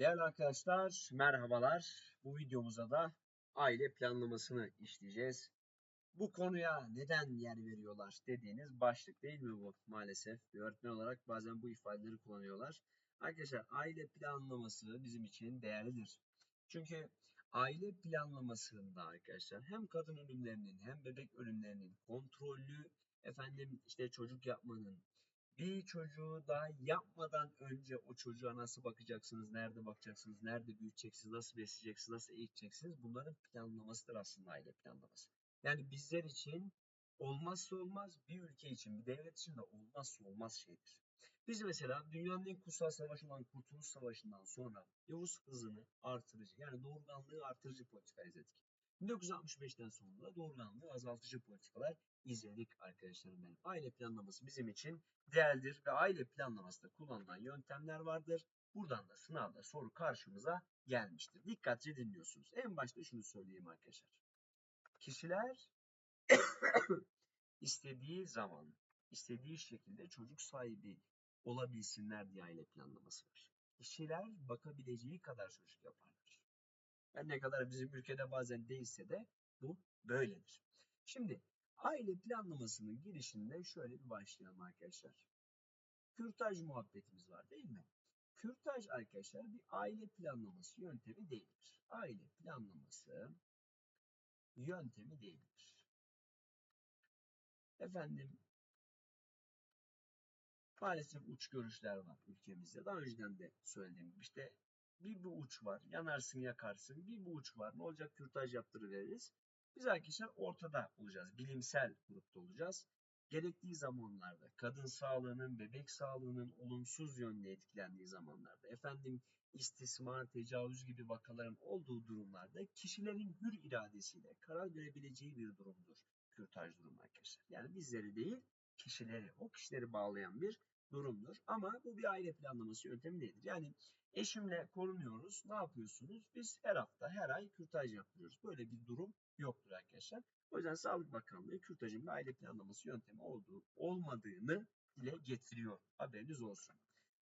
Değerli arkadaşlar, merhabalar. Bu videomuzda da aile planlamasını işleyeceğiz. Bu konuya neden yer veriyorlar dediğiniz başlık değil mi bu maalesef? Bir öğretmen olarak bazen bu ifadeleri kullanıyorlar. Arkadaşlar aile planlaması bizim için değerlidir. Çünkü aile planlamasında arkadaşlar hem kadın ölümlerinin hem bebek ölümlerinin kontrollü efendim işte çocuk yapmanın bir çocuğu daha yapmadan önce o çocuğa nasıl bakacaksınız, nerede bakacaksınız, nerede büyüteceksiniz, nasıl besleyeceksiniz, nasıl eğiteceksiniz bunların planlamasıdır aslında aile planlaması. Yani bizler için olmazsa olmaz, bir ülke için, bir devlet için de olmazsa olmaz şeydir. Biz mesela dünyanın en kutsal savaşı olan Kurtuluş Savaşı'ndan sonra Yavuz hızını artırıcı yani doğurganlığı artırıcı politika izledik. 1965'ten sonra da doğurganlığı azaltıcı politikalar izledik arkadaşlarım benim. Aile planlaması bizim için değerlidir ve aile planlamasında kullanılan yöntemler vardır. Buradan da sınavda soru karşımıza gelmiştir. Dikkatli dinliyorsunuz. En başta şunu söyleyeyim arkadaşlar. Kişiler istediği zaman, istediği şekilde çocuk sahibi olabilsinler diye aile planlaması var. Kişiler bakabileceği kadar çocuk yaparlar. Her ne kadar bizim ülkede bazen değilse de bu böyledir. Şimdi aile planlamasının girişinde şöyle bir başlayalım arkadaşlar. Kürtaj muhabbetimiz var değil mi? Kürtaj arkadaşlar bir aile planlaması yöntemi değildir. Aile planlaması yöntemi değildir. Efendim maalesef uç görüşler var ülkemizde. Daha önceden de söyledim. İşte bir bu uç var. Yanarsın yakarsın. Bir bu uç var. Ne olacak? Kürtaj yaptırıveririz. Biz arkadaşlar ortada olacağız. Bilimsel grupta olacağız. Gerektiği zamanlarda kadın sağlığının, bebek sağlığının olumsuz yönde etkilendiği zamanlarda, efendim istismar, tecavüz gibi vakaların olduğu durumlarda kişilerin hür iradesiyle karar verebileceği bir durumdur. Kürtaj durumu arkadaşlar. Yani bizleri değil, kişileri, o kişileri bağlayan bir durumdur. Ama bu bir aile planlaması yöntemi değildir. Yani eşimle korunuyoruz. Ne yapıyorsunuz? Biz her hafta, her ay kürtaj yapıyoruz. Böyle bir durum yoktur arkadaşlar. O yüzden Sağlık Bakanlığı kürtajın bir aile planlaması yöntemi olduğu, olmadığını dile getiriyor. Haberiniz olsun.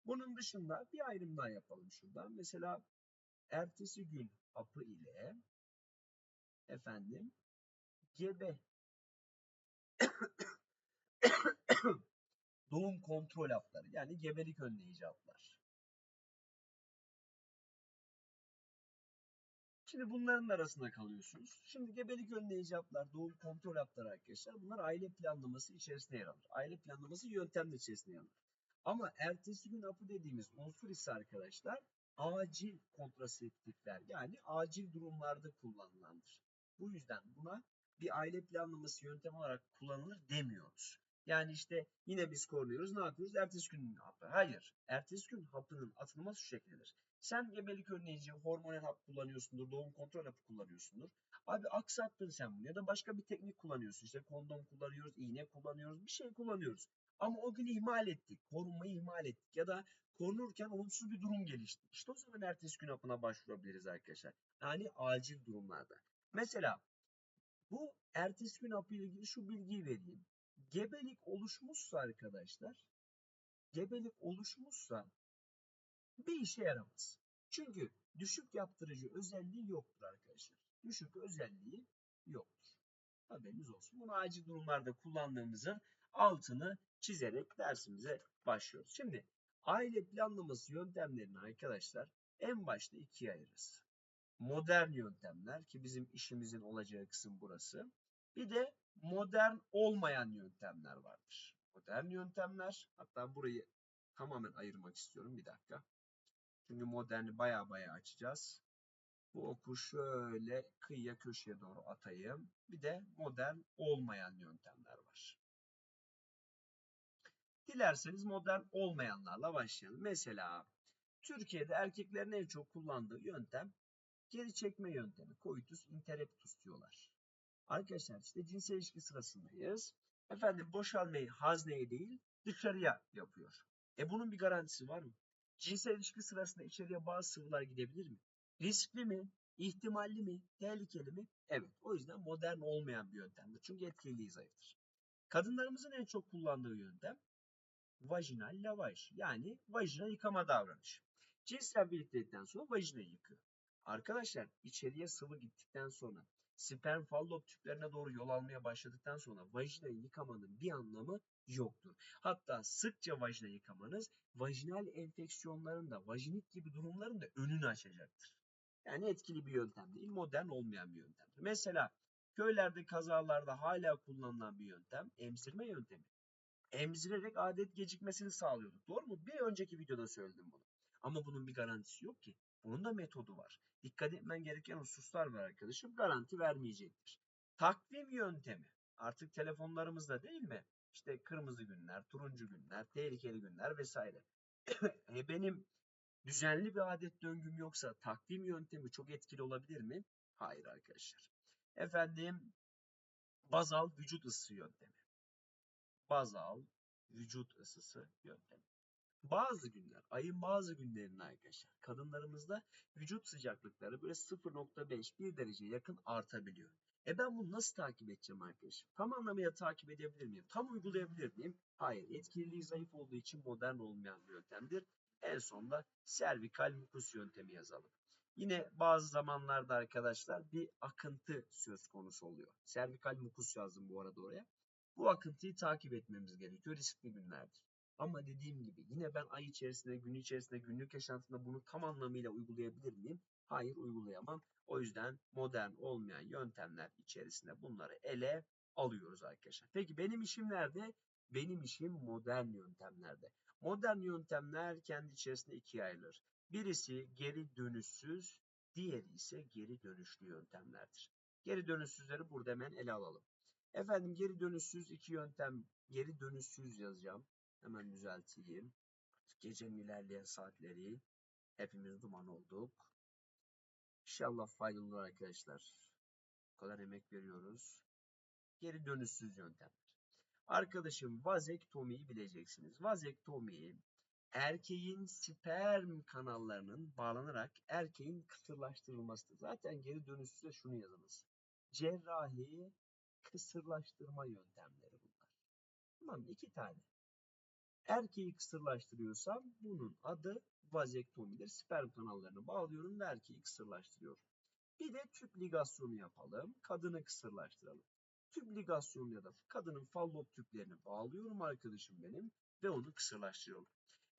Bunun dışında bir ayrım daha yapalım şuradan. Mesela ertesi gün hapı ile efendim gebe doğum kontrol hapları yani gebelik önleyici haplar. Şimdi bunların arasında kalıyorsunuz. Şimdi gebelik önleyici haplar, doğum kontrol hapları arkadaşlar bunlar aile planlaması içerisinde yer alır. Aile planlaması yöntemler içerisinde yer alır. Ama ertesi gün hapı dediğimiz unsur ise arkadaşlar acil kontraseptifler yani acil durumlarda kullanılandır. Bu yüzden buna bir aile planlaması yöntemi olarak kullanılır demiyoruz. Yani işte yine biz korunuyoruz. Ne yapıyoruz? Ertesi gün hapı. Hayır. Ertesi gün hapının atılması şu şekildedir. Sen gebelik önleyici hormonal hap kullanıyorsundur. Doğum kontrol hapı kullanıyorsundur. Abi aksattın sen bunu ya da başka bir teknik kullanıyorsun. İşte kondom kullanıyoruz, iğne kullanıyoruz, bir şey kullanıyoruz. Ama o gün ihmal ettik. Korunmayı ihmal ettik. Ya da korunurken olumsuz bir durum gelişti. İşte o zaman ertesi gün hapına başvurabiliriz arkadaşlar. Yani acil durumlarda. Mesela bu ertesi gün hapı ile ilgili şu bilgiyi vereyim gebelik oluşmuşsa arkadaşlar, gebelik oluşmuşsa bir işe yaramaz. Çünkü düşük yaptırıcı özelliği yoktur arkadaşlar. Düşük özelliği yoktur. Haberiniz olsun. Bunu acil durumlarda kullandığımızın altını çizerek dersimize başlıyoruz. Şimdi aile planlaması yöntemlerini arkadaşlar en başta ikiye ayırırız. Modern yöntemler ki bizim işimizin olacağı kısım burası. Bir de modern olmayan yöntemler vardır. Modern yöntemler, hatta burayı tamamen ayırmak istiyorum bir dakika. Çünkü moderni baya baya açacağız. Bu oku şöyle kıyıya köşeye doğru atayım. Bir de modern olmayan yöntemler var. Dilerseniz modern olmayanlarla başlayalım. Mesela Türkiye'de erkeklerin en çok kullandığı yöntem geri çekme yöntemi. Coitus interruptus diyorlar. Arkadaşlar işte cinsel ilişki sırasındayız. Efendim boşalmayı hazneye değil dışarıya yapıyor. E bunun bir garantisi var mı? Cinsel ilişki sırasında içeriye bazı sıvılar gidebilir mi? Riskli mi? İhtimalli mi? Tehlikeli mi? Evet. O yüzden modern olmayan bir yöntemdir. Çünkü etkililiği zayıftır. Kadınlarımızın en çok kullandığı yöntem vajinal lavaj yani vajina yıkama davranışı. Cinsel birliktelikten sonra vajina yıkıyor. Arkadaşlar içeriye sıvı gittikten sonra sperm fallop tüplerine doğru yol almaya başladıktan sonra vajinayı yıkamanın bir anlamı yoktur. Hatta sıkça vajina yıkamanız vajinal enfeksiyonların da vajinit gibi durumların da önünü açacaktır. Yani etkili bir yöntem değil, modern olmayan bir yöntemdir. Mesela köylerde kazalarda hala kullanılan bir yöntem emzirme yöntemi. Emzirerek adet gecikmesini sağlıyorduk. Doğru mu? Bir önceki videoda söyledim bunu. Ama bunun bir garantisi yok ki. Bunun da metodu var. Dikkat etmen gereken hususlar var arkadaşım. Garanti vermeyecektir. Takvim yöntemi. Artık telefonlarımızda değil mi? İşte kırmızı günler, turuncu günler, tehlikeli günler vesaire. e benim düzenli bir adet döngüm yoksa takvim yöntemi çok etkili olabilir mi? Hayır arkadaşlar. Efendim bazal vücut ısısı yöntemi. Bazal vücut ısısı yöntemi. Bazı günler, ayın bazı günlerinde arkadaşlar kadınlarımızda vücut sıcaklıkları böyle 0.5-1 derece yakın artabiliyor. E ben bunu nasıl takip edeceğim arkadaşım? Tam anlamıyla takip edebilir miyim? Tam uygulayabilir miyim? Hayır. Etkililiği zayıf olduğu için modern olmayan bir yöntemdir. En sonunda servikal mukus yöntemi yazalım. Yine bazı zamanlarda arkadaşlar bir akıntı söz konusu oluyor. Servikal mukus yazdım bu arada oraya. Bu akıntıyı takip etmemiz gerekiyor riskli günlerdir. Ama dediğim gibi yine ben ay içerisinde, gün içerisinde, günlük yaşantımda bunu tam anlamıyla uygulayabilir miyim? Hayır uygulayamam. O yüzden modern olmayan yöntemler içerisinde bunları ele alıyoruz arkadaşlar. Peki benim işim nerede? Benim işim modern yöntemlerde. Modern yöntemler kendi içerisinde ikiye ayrılır. Birisi geri dönüşsüz, diğeri ise geri dönüşlü yöntemlerdir. Geri dönüşsüzleri burada hemen ele alalım. Efendim geri dönüşsüz iki yöntem, geri dönüşsüz yazacağım. Hemen düzelteyim. Gecenin ilerleyen saatleri hepimiz duman olduk. İnşallah faydalı olur arkadaşlar. Bu kadar emek veriyoruz. Geri dönüşsüz yöntemler. Arkadaşım vazektomiyi bileceksiniz. Vazektomi erkeğin sperm kanallarının bağlanarak erkeğin kısırlaştırılmasıdır. Zaten geri dönüşsüzde şunu yazınız. Cerrahi kısırlaştırma yöntemleri bunlar. Tamam? İki tane. Erkeği kısırlaştırıyorsam bunun adı vazektomidir. Sperm kanallarını bağlıyorum ve erkeği kısırlaştırıyorum. Bir de tüp ligasyonu yapalım. Kadını kısırlaştıralım. Tüp ligasyonu ya da kadının fallop tüplerini bağlıyorum arkadaşım benim ve onu kısırlaştırıyorum.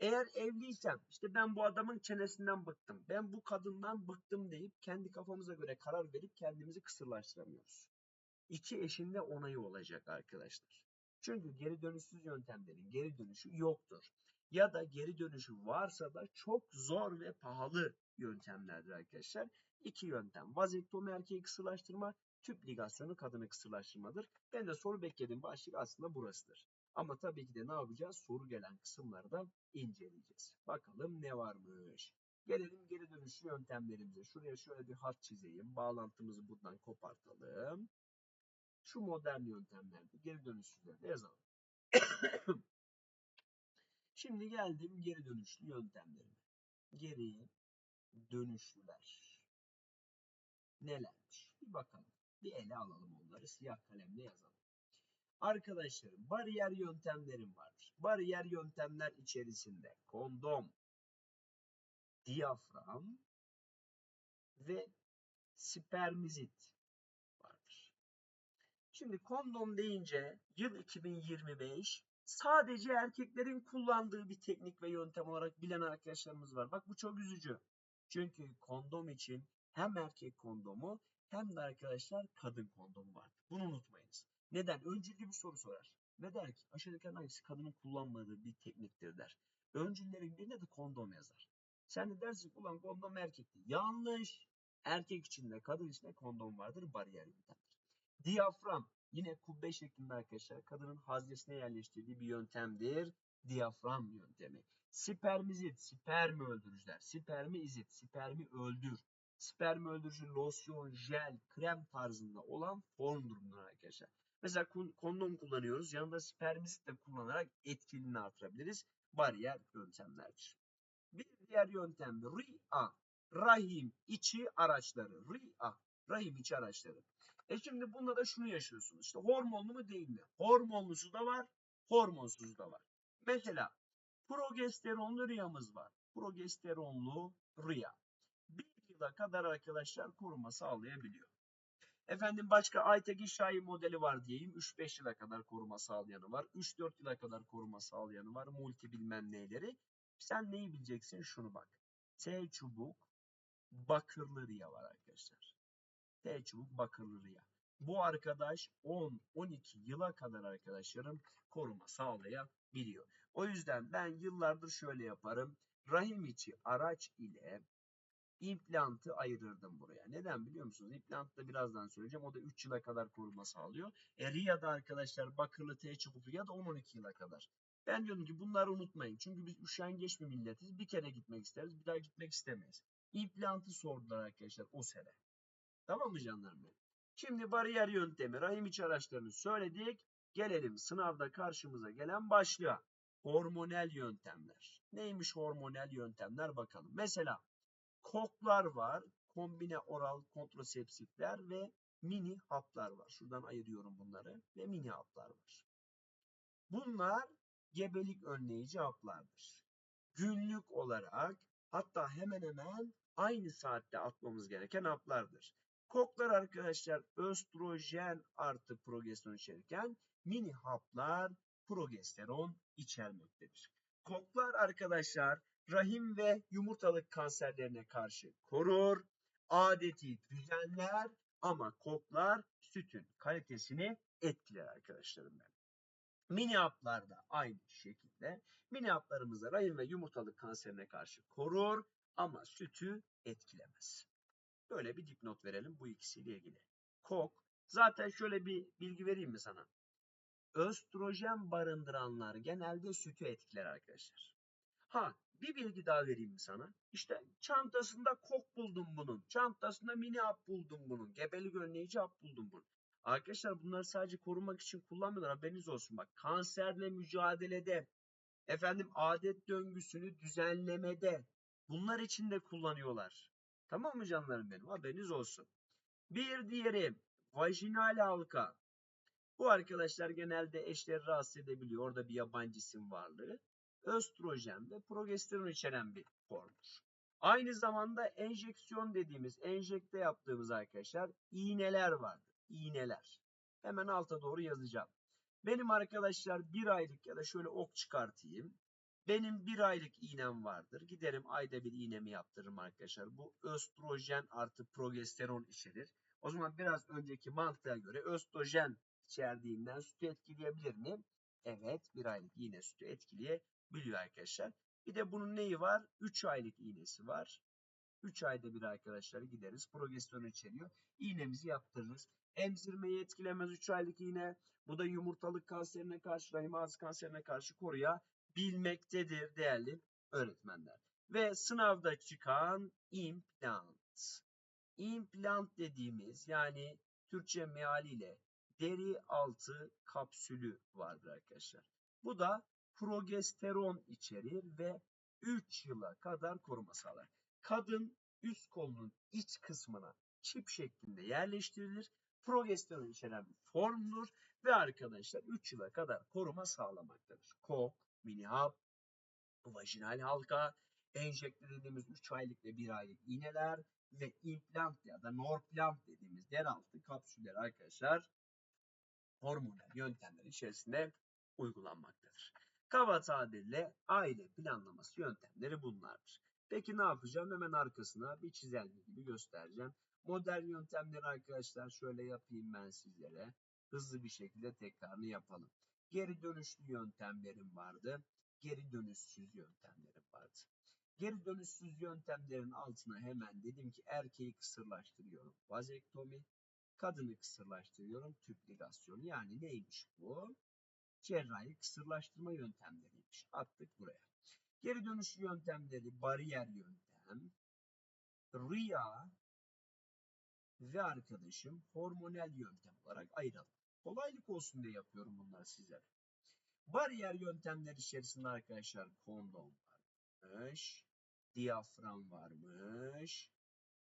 Eğer evliysem işte ben bu adamın çenesinden bıktım. Ben bu kadından bıktım deyip kendi kafamıza göre karar verip kendimizi kısırlaştıramıyoruz. İki eşin de onayı olacak arkadaşlar. Çünkü geri dönüşsüz yöntemlerin geri dönüşü yoktur. Ya da geri dönüşü varsa da çok zor ve pahalı yöntemlerdir arkadaşlar. İki yöntem. Vazektomi erkeği kısırlaştırma, tüp ligasyonu kadını kısırlaştırmadır. Ben de soru beklediğim başlık aslında burasıdır. Ama tabii ki de ne yapacağız? Soru gelen kısımları da inceleyeceğiz. Bakalım ne varmış. Gelelim geri dönüşlü yöntemlerimize. Şuraya şöyle bir hat çizeyim. Bağlantımızı buradan kopartalım. Şu modern yöntemlerde geri dönüşlülerde yazalım. Şimdi geldim geri dönüşlü yöntemlerime. Geri dönüşlüler. Nelermiş? Bir bakalım. Bir ele alalım onları. Siyah kalemle yazalım. Arkadaşlarım bariyer yöntemlerim vardır. Bariyer yöntemler içerisinde kondom, diyafram ve spermizit. Şimdi kondom deyince yıl 2025 sadece erkeklerin kullandığı bir teknik ve yöntem olarak bilen arkadaşlarımız var. Bak bu çok üzücü. Çünkü kondom için hem erkek kondomu hem de arkadaşlar kadın kondomu var. Bunu unutmayınız. Neden? Öncülü bir soru sorar. Ve der ki aşağıdaki hangisi kadının kullanmadığı bir tekniktir der. Öncüllerin birine de kondom yazar. Sen de dersin ulan kondom erkekti. Yanlış. Erkek içinde kadın içinde kondom vardır bariyer yöntemdir. Diyafram yine kubbe şeklinde arkadaşlar kadının haznesine yerleştirdiği bir yöntemdir. Diyafram yöntemi. Spermizit, spermi öldürücüler. Spermi izit, spermi öldür. Spermi öldürücü losyon, jel, krem tarzında olan formdur bunlar arkadaşlar. Mesela kondom kullanıyoruz. Yanında spermizit de kullanarak etkililiğini artırabiliriz. Bariyer yöntemlerdir. Bir diğer yöntem RIA. Rahim içi araçları. RIA. Rahim içi araçları. E şimdi bunda da şunu yaşıyorsunuz. İşte hormonlu mu değil mi? Hormonlusu da var, hormonsuz da var. Mesela progesteronlu riyamız var. progesteronlu rüya. Bir yıla kadar arkadaşlar koruma sağlayabiliyor. Efendim başka Aytekin Şahin modeli var diyeyim. 3-5 yıla kadar koruma sağlayanı var. 3-4 yıla kadar koruma sağlayanı var. Multi bilmem neyleri. Sen neyi bileceksin? Şunu bak. T çubuk bakırlı riya var arkadaşlar. T çubuk bakırlı riya. Bu arkadaş 10-12 yıla kadar arkadaşlarım koruma sağlayabiliyor. O yüzden ben yıllardır şöyle yaparım. Rahim içi araç ile implantı ayırırdım buraya. Neden biliyor musunuz? İmplantı da birazdan söyleyeceğim. O da 3 yıla kadar koruma sağlıyor. E, RIA'da arkadaşlar bakırlı T çubuk RIA da 10-12 yıla kadar. Ben diyorum ki bunları unutmayın. Çünkü biz üşengeç bir milletiz. Bir kere gitmek isteriz. Bir daha gitmek istemeyiz. İmplantı sordular arkadaşlar o sene. Tamam mı canlarım benim? Şimdi bariyer yöntemi, rahim içi araçlarını söyledik. Gelelim sınavda karşımıza gelen başlığa. Hormonal yöntemler. Neymiş hormonal yöntemler bakalım. Mesela koklar var, kombine oral kontrasepsifler ve mini haplar var. Şuradan ayırıyorum bunları ve mini haplar var. Bunlar gebelik önleyici haplardır. Günlük olarak hatta hemen hemen aynı saatte atmamız gereken haplardır. Koklar arkadaşlar östrojen artı progesteron içerirken mini haplar progesteron içermektedir. Koklar arkadaşlar rahim ve yumurtalık kanserlerine karşı korur, adeti düzenler ama koklar sütün kalitesini etkiler arkadaşlarım ben. Mini haplar da aynı şekilde. Mini haplarımız da rahim ve yumurtalık kanserine karşı korur ama sütü etkilemez. Böyle bir dipnot verelim bu ikisiyle ilgili. Kok. Zaten şöyle bir bilgi vereyim mi sana? Östrojen barındıranlar genelde sütü etkiler arkadaşlar. Ha bir bilgi daha vereyim mi sana? İşte çantasında kok buldum bunun. Çantasında mini hap buldum bunun. Gebelik önleyici hap buldum bunun. Arkadaşlar bunları sadece korumak için kullanmıyorlar. Haberiniz olsun bak. Kanserle mücadelede, efendim adet döngüsünü düzenlemede bunlar için de kullanıyorlar. Tamam mı canlarım benim? Haberiniz olsun. Bir diğeri vajinal halka. Bu arkadaşlar genelde eşleri rahatsız edebiliyor. Orada bir yabancı isim varlığı. Östrojen ve progesteron içeren bir formdur. Aynı zamanda enjeksiyon dediğimiz, enjekte yaptığımız arkadaşlar iğneler vardır. İğneler. Hemen alta doğru yazacağım. Benim arkadaşlar bir aylık ya da şöyle ok çıkartayım. Benim bir aylık iğnem vardır. Giderim ayda bir iğnemi yaptırırım arkadaşlar. Bu östrojen artı progesteron içerir. O zaman biraz önceki mantığa göre östrojen içerdiğinden sütü etkileyebilir mi? Evet bir aylık iğne sütü etkileyebiliyor arkadaşlar. Bir de bunun neyi var? 3 aylık iğnesi var. 3 ayda bir arkadaşlar gideriz. Progesteron içeriyor. İğnemizi yaptırırız. Emzirmeyi etkilemez 3 aylık iğne. Bu da yumurtalık kanserine karşı, rahim ağzı kanserine karşı koruya bilmektedir değerli öğretmenler. Ve sınavda çıkan implant. Implant dediğimiz yani Türkçe mealiyle deri altı kapsülü vardır arkadaşlar. Bu da progesteron içerir ve 3 yıla kadar koruma sağlar. Kadın üst kolunun iç kısmına çip şeklinde yerleştirilir. Progesteron içeren bir formdur ve arkadaşlar 3 yıla kadar koruma sağlamaktadır. Kok, mini hap, vajinal halka, enjekte dediğimiz 3 aylık ve 1 aylık iğneler ve implant ya da norplant dediğimiz yeraltı kapsüller arkadaşlar hormonal yöntemler içerisinde uygulanmaktadır. Kaba tabirle aile planlaması yöntemleri bunlardır. Peki ne yapacağım? Hemen arkasına bir çizelge gibi göstereceğim. Modern yöntemleri arkadaşlar şöyle yapayım ben sizlere. Hızlı bir şekilde tekrarını yapalım. Geri dönüşlü yöntemlerim vardı. Geri dönüşsüz yöntemlerim vardı. Geri dönüşsüz yöntemlerin altına hemen dedim ki erkeği kısırlaştırıyorum. Vazektomi. Kadını kısırlaştırıyorum. Tüp ligasyonu. Yani neymiş bu? Cerrahi kısırlaştırma yöntemleriymiş. Attık buraya. Geri dönüşlü yöntemleri bariyer yöntem, RIA ve arkadaşım hormonal yöntem olarak ayıralım. Kolaylık olsun diye yapıyorum bunları sizlere. Bariyer yöntemler içerisinde arkadaşlar kondom varmış, diyafram varmış,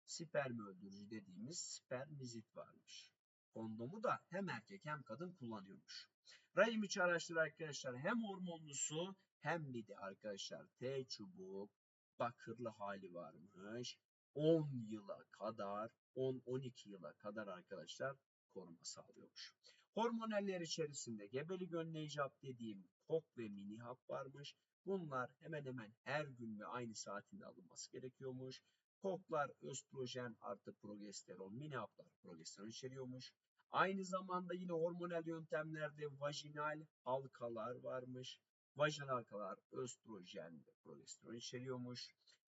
sperm öldürücü dediğimiz spermizit varmış. Kondomu da hem erkek hem kadın kullanıyormuş. Rahim içi araçları arkadaşlar hem hormonlusu hem bir de arkadaşlar T çubuk bakırlı hali varmış. 10 yıla kadar 10-12 yıla kadar arkadaşlar koruma sağlıyormuş. Hormoneller içerisinde gebelik önleyici hap dediğim kok ve mini hap varmış. Bunlar hemen hemen her gün ve aynı saatinde alınması gerekiyormuş. Koklar östrojen artı progesteron, mini haplar progesteron içeriyormuş. Aynı zamanda yine hormonal yöntemlerde vajinal halkalar varmış. Vajinal halkalar östrojen ve progesteron içeriyormuş.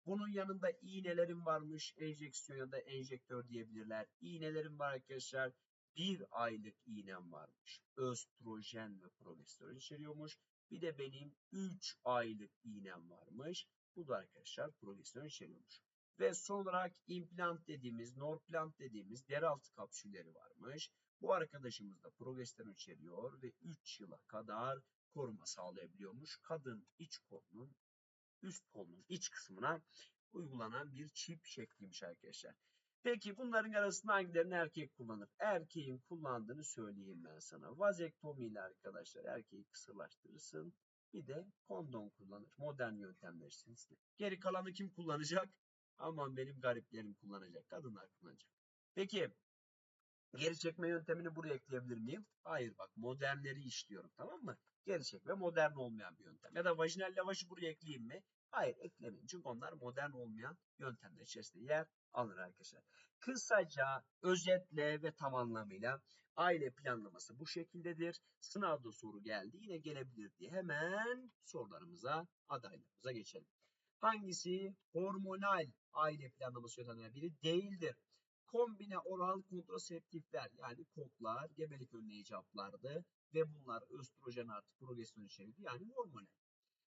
Bunun yanında iğnelerim varmış. Enjeksiyon ya da enjektör diyebilirler. İğnelerim var arkadaşlar. Bir aylık iğnem varmış. Östrojen ve progesteron içeriyormuş. Bir de benim 3 aylık iğnem varmış. Bu da arkadaşlar progesteron içeriyormuş. Ve son olarak implant dediğimiz, norplant dediğimiz deraltı kapsülleri varmış. Bu arkadaşımız da progesteron içeriyor ve 3 yıla kadar koruma sağlayabiliyormuş. Kadın iç kolunun üst kolunun iç kısmına uygulanan bir çip şekliymiş arkadaşlar. Peki bunların arasında hangilerini erkek kullanır? Erkeğin kullandığını söyleyeyim ben sana. Vazektomi ile arkadaşlar erkeği kısırlaştırırsın. Bir de kondom kullanır. Modern yöntemler içerisinde. Geri kalanı kim kullanacak? Aman benim gariplerim kullanacak. Kadınlar kullanacak. Peki geri çekme yöntemini buraya ekleyebilir miyim? Hayır bak modernleri işliyorum tamam mı? Geri çekme modern olmayan bir yöntem. Ya da vajinal lavaşı buraya ekleyeyim mi? Hayır eklemeyin. Çünkü onlar modern olmayan yöntemler içerisinde yer alır arkadaşlar. Kısaca, özetle ve tam anlamıyla aile planlaması bu şekildedir. Sınavda soru geldi yine gelebilir diye hemen sorularımıza, adaylarımıza geçelim. Hangisi hormonal aile planlaması yöntemlerinden biri değildir? Kombine oral kontraseptifler yani koklar, gebelik önleyici haplardı ve bunlar östrojen artı progesteron içerikli yani hormonal.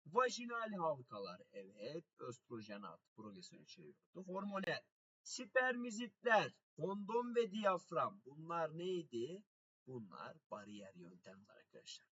Vajinal halkalar evet östrojen artı progesteron içeriyordu. Hormonal. Spermizitler, kondom ve diyafram bunlar neydi? Bunlar bariyer yöntemler arkadaşlar.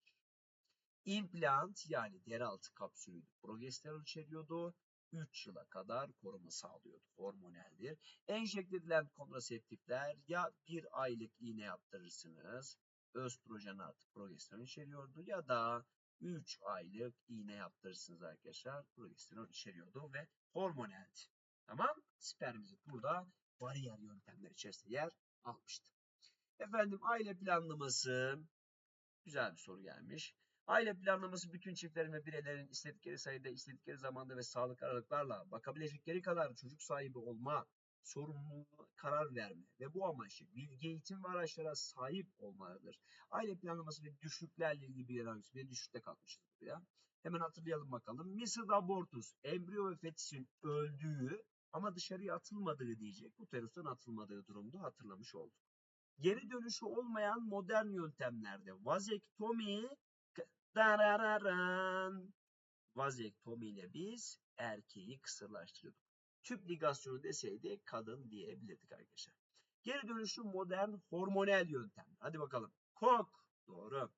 İmplant yani deraltı kapsülü progesteron içeriyordu. 3 yıla kadar koruma sağlıyordu. Hormoneldir. Enjekte edilen kontraseptifler ya bir aylık iğne yaptırırsınız. Östrojen artı progesteron içeriyordu ya da 3 aylık iğne yaptırırsınız arkadaşlar. Progesteron içeriyordu ve hormoneldi. Tamam. Spermizit burada bariyer yöntemler içerisinde yer almıştı. Efendim aile planlaması. Güzel bir soru gelmiş. Aile planlaması bütün çiftlerin ve bireylerin istedikleri sayıda, istedikleri zamanda ve sağlık aralıklarla bakabilecekleri kadar çocuk sahibi olma, sorumluluğuna karar verme ve bu amaçlı bilgi eğitim ve araçlara sahip olmalıdır. Aile planlaması ve düşüklerle ilgili bir hangisi? Bir düşükte kalmışız buraya. Hemen hatırlayalım bakalım. Misir abortus, embriyo ve fetisin öldüğü ama dışarıya atılmadığı diyecek. Uterus'tan atılmadığı durumda hatırlamış olduk. Geri dönüşü olmayan modern yöntemlerde vazektomi Darararan. Vazektomi ile biz erkeği kısırlaştırıyorduk. Tüp ligasyonu deseydi kadın diyebilirdik arkadaşlar. Geri dönüşüm modern hormonal yöntem. Hadi bakalım. Kok doğru.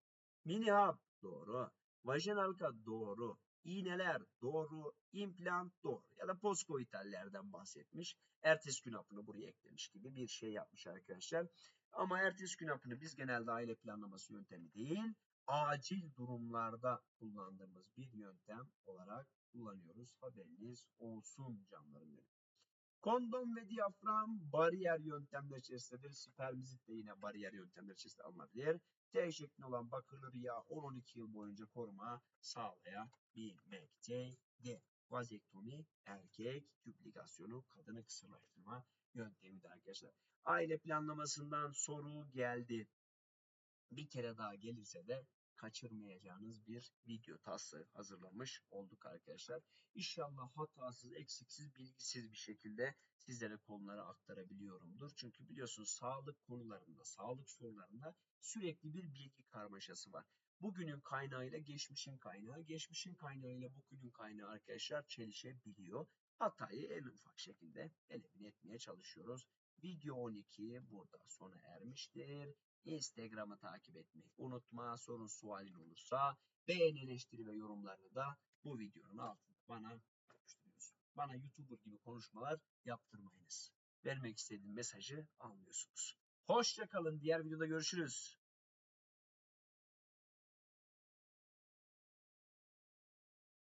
Mini hap doğru. Vajinalka doğru. İğneler doğru. implant doğru. Ya da poskoitallerden bahsetmiş. Ertesi gün hapını buraya eklemiş gibi bir şey yapmış arkadaşlar. Ama ertesi gün hapını biz genelde aile planlaması yöntemi değil acil durumlarda kullandığımız bir yöntem olarak kullanıyoruz. Haberiniz olsun canlarım benim. Kondom ve diyafram bariyer yöntemler içerisindedir. Spermizit de yine bariyer yöntemler içerisinde alınabilir. T şeklinde olan bakırlı rüya 10-12 yıl boyunca koruma sağlayabilmektedir. Vazektomi erkek, duplikasyonu kadını kısırlaştırma yöntemidir arkadaşlar. Aile planlamasından soru geldi bir kere daha gelirse de kaçırmayacağınız bir video taslağı hazırlamış olduk arkadaşlar. İnşallah hatasız, eksiksiz, bilgisiz bir şekilde sizlere konuları aktarabiliyorumdur. Çünkü biliyorsunuz sağlık konularında, sağlık sorularında sürekli bir bilgi karmaşası var. Bugünün kaynağıyla geçmişin kaynağı, geçmişin kaynağıyla bugünün kaynağı arkadaşlar çelişebiliyor. Hatayı en ufak şekilde elimine etmeye çalışıyoruz. Video 12 burada sona ermiştir. Instagram'ı takip etmeyi unutma. Sorun sualin olursa beğen, eleştiri ve yorumlarını da bu videonun altında bana yapıştırıyorsun. Bana YouTuber gibi konuşmalar yaptırmayınız. Vermek istediğim mesajı almıyorsunuz. Hoşçakalın. Diğer videoda görüşürüz.